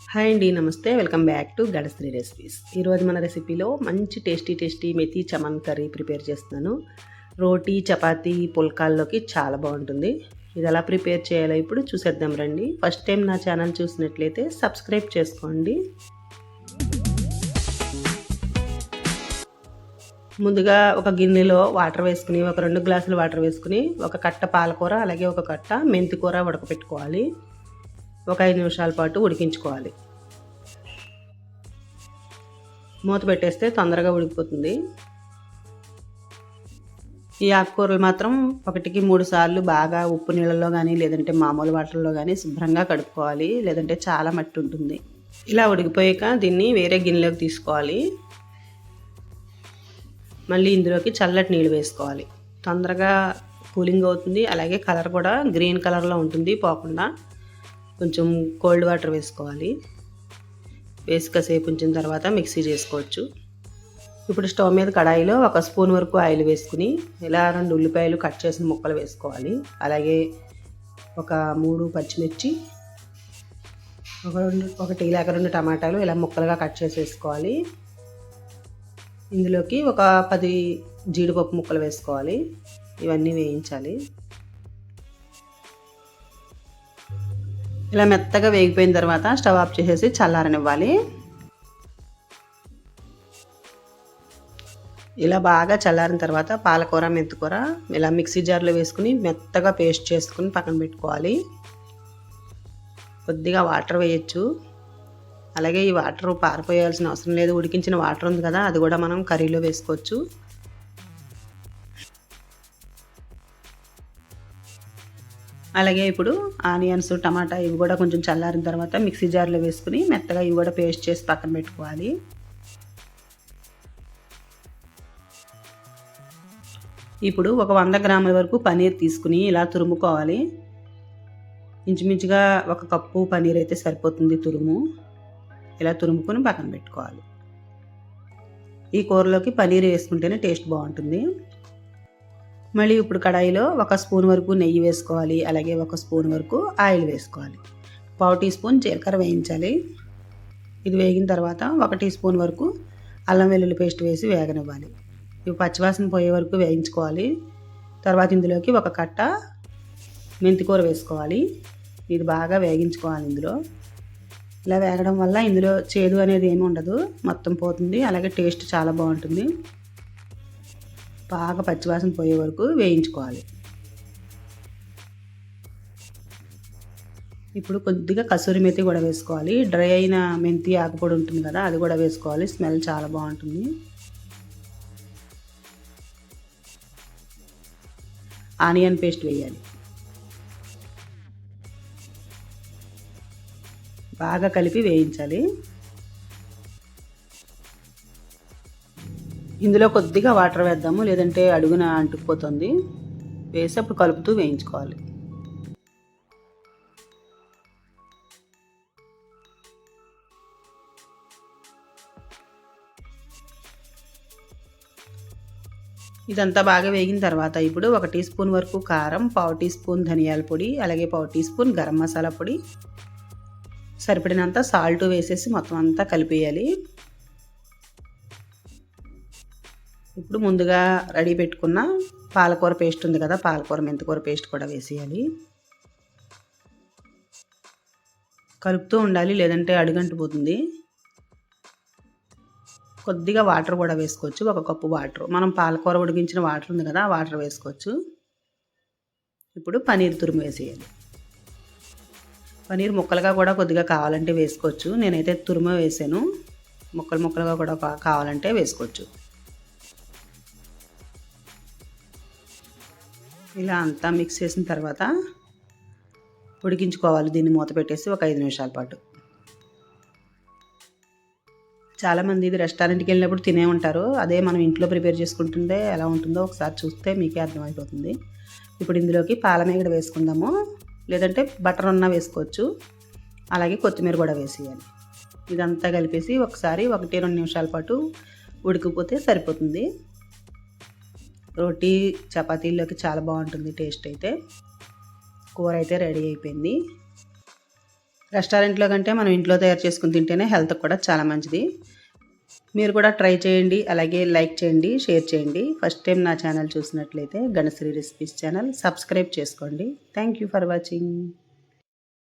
Hi అండి నమస్తే. Welcome back to గడశ్రీ recipes. ఈరోజు మన రెసిపీలో మంచి tasty tasty methi chaman curry prepare చేస్తున్నాను. రోటీ చపాతీ పుల్కాల్లోకి చాలా బాగుంటుంది. ఇది ఎలా ప్రిపేర్ చేయాలో ఇప్పుడు చూసేద్దాం రండి. ఫస్ట్ టైం నా ఛానల్ చూసినట్లయితే సబ్స్క్రైబ్ చేసుకోండి. ముందుగా ఒక గిన్నెలో వాటర్ వేసుకుని ఒక రెండు గ్లాసులు వాటర్ వేసుకుని ఒక కట్ట పాలకూర అలాగే ఒక కట్ట మెంతి కూర ఉడకపెట్టుకోవాలి ఒక ఐదు నిమిషాల పాటు ఉడికించుకోవాలి. మూత పెట్టేస్తే తొందరగా ఉడికిపోతుంది. ఈ ఆకుకూరలు మాత్రం ఒకటికి మూడు సార్లు బాగా ఉప్పు నీళ్ళలో కానీ లేదంటే మామూలు వాటర్లో కానీ శుభ్రంగా కడుక్కోవాలి. లేదంటే చాలా మట్టి ఉంటుంది. ఇలా ఉడికిపోయాక దీన్ని వేరే గిన్నెలోకి తీసుకోవాలి. మళ్ళీ ఇందులోకి చల్లటి నీళ్ళు వేసుకోవాలి. తొందరగా కూలింగ్ అవుతుంది. అలాగే కలర్ కూడా గ్రీన్ కలర్లో ఉంటుంది పోకుండా. కొంచెం కోల్డ్ వాటర్ వేసుకోవాలి. వేసి కాసేపు ఉంచిన తర్వాత మిక్సీ చేసుకోవచ్చు. ఇప్పుడు స్టవ్ మీద కడాయిలో ఒక స్పూన్ వరకు ఆయిల్ వేసుకుని ఇలా రెండు ఉల్లిపాయలు కట్ చేసిన ముక్కలు వేసుకోవాలి. అలాగే ఒక మూడు పచ్చిమిర్చి ఒక రెండు ఒకటి లేక రెండు టమాటాలు ఇలా ముక్కలుగా కట్ చేసి వేసుకోవాలి. ఇందులోకి ఒక పది జీడిపప్పు ముక్కలు వేసుకోవాలి. ఇవన్నీ వేయించాలి. ఇలా మెత్తగా వేగిపోయిన తర్వాత స్టవ్ ఆఫ్ చేసేసి చల్లారనివ్వాలి. ఇలా బాగా చల్లారిన తర్వాత పాలకూర మెంతికూర ఇలా మిక్సీ జార్లో వేసుకుని మెత్తగా పేస్ట్ చేసుకుని పక్కన పెట్టుకోవాలి. కొద్దిగా వాటర్ వేయచ్చు. అలాగే ఈ వాటర్ పారిపోయాల్సిన అవసరం లేదు. ఉడికించిన వాటర్ ఉంది కదా అది కూడా మనం కర్రీలో వేసుకోవచ్చు. అలాగే ఇప్పుడు ఆనియన్స్ టమాటా ఇవి కూడా కొంచెం చల్లారిన తర్వాత మిక్సీ జార్లో వేసుకుని మెత్తగా ఇవి కూడా పేస్ట్ చేసి పక్కన పెట్టుకోవాలి. ఇప్పుడు ఒక వంద గ్రాముల వరకు పనీర్ తీసుకుని ఇలా తురుముకోవాలి. ఇంచుమించుగా ఒక కప్పు పనీర్ అయితే సరిపోతుంది తురుము. ఇలా తురుముకొని పక్కన పెట్టుకోవాలి. ఈ కూరలోకి పనీర్ వేసుకుంటేనే టేస్ట్ బాగుంటుంది. మళ్ళీ ఇప్పుడు కడాయిలో ఒక స్పూన్ వరకు నెయ్యి వేసుకోవాలి అలాగే ఒక స్పూన్ వరకు ఆయిల్ వేసుకోవాలి. పావు టీ స్పూన్ జీలకర్ర వేయించాలి. ఇది వేగిన తర్వాత ఒక టీ స్పూన్ వరకు అల్లం వెల్లుల్లి పేస్ట్ వేసి వేగనివ్వాలి. ఇవి పచ్చివాసన పోయే వరకు వేయించుకోవాలి. తర్వాత ఇందులోకి ఒక కట్ట మెంతికూర వేసుకోవాలి. ఇది బాగా వేగించుకోవాలి ఇందులో. ఇలా వేగడం వల్ల ఇందులో చేదు అనేది ఏమి ఉండదు. మొత్తం పోతుంది. అలాగే టేస్ట్ చాలా బాగుంటుంది. బాగా పచ్చివాసన పోయే వరకు వేయించుకోవాలి. ఇప్పుడు కొద్దిగా కసూరి మెతి కూడా వేసుకోవాలి. డ్రై అయిన మెంతి ఆకుపొడి ఉంటుంది కదా అది కూడా వేసుకోవాలి. స్మెల్ చాలా బాగుంటుంది. ఆనియన్ పేస్ట్ వేయాలి. బాగా కలిపి వేయించాలి. ఇందులో కొద్దిగా వాటర్ వేద్దాము లేదంటే అడుగున అంటుకుపోతుంది. వేసి అప్పుడు కలుపుతూ వేయించుకోవాలి. ఇదంతా బాగా వేగిన తర్వాత ఇప్పుడు ఒక టీ స్పూన్ వరకు కారం పావు టీ స్పూన్ ధనియాల పొడి అలాగే పావు టీ స్పూన్ గరం మసాలా పొడి. సరిపడినంత సాల్ట్ వేసేసి మొత్తం అంతా కలిపేయాలి. ఇప్పుడు ముందుగా రెడీ పెట్టుకున్న పాలకూర పేస్ట్ ఉంది కదా పాలకూర మెంతికూర పేస్ట్ కూడా వేసేయాలి. కలుపుతూ ఉండాలి లేదంటే అడుగంటిపోతుంది. కొద్దిగా వాటర్ కూడా వేసుకోవచ్చు ఒక కప్పు వాటర్. మనం పాలకూర ఉడికించిన వాటర్ ఉంది కదా వాటర్ వేసుకోవచ్చు. ఇప్పుడు పనీర్ తురుము వేసేయాలి. పనీర్ ముక్కలుగా కూడా కొద్దిగా కావాలంటే వేసుకోవచ్చు. నేనైతే తురుము వేసాను. ముక్కలు ముక్కలుగా కూడా కావాలంటే వేసుకోవచ్చు. ఇలా అంతా మిక్స్ చేసిన తర్వాత ఉడికించుకోవాలి. దీన్ని మూత పెట్టేసి ఒక ఐదు నిమిషాల పాటు. చాలామంది ఇది రెస్టారెంట్కి వెళ్ళినప్పుడు తినే ఉంటారు. అదే మనం ఇంట్లో ప్రిపేర్ చేసుకుంటుంటే ఎలా ఉంటుందో ఒకసారి చూస్తే మీకే అర్థమైపోతుంది. ఇప్పుడు ఇందులోకి పాలమేగడ వేసుకుందాము. లేదంటే బటర్ ఉన్న వేసుకోవచ్చు. అలాగే కొత్తిమీర కూడా వేసేయాలి. ఇదంతా కలిపేసి ఒకసారి ఒకటి రెండు నిమిషాల పాటు ఉడికిపోతే సరిపోతుంది. రోటీ చపాతీల్లోకి చాలా బాగుంటుంది టేస్ట్ అయితే. కూర అయితే రెడీ అయిపోయింది. రెస్టారెంట్లో కంటే మనం ఇంట్లో తయారు చేసుకుని తింటేనే హెల్త్ కూడా చాలా మంచిది. మీరు కూడా ట్రై చేయండి అలాగే లైక్ చేయండి షేర్ చేయండి. ఫస్ట్ టైం నా ఛానల్ చూసినట్లయితే గణశ్రీ రెసిపీస్ ఛానల్ సబ్స్క్రైబ్ చేసుకోండి. Thank you for watching.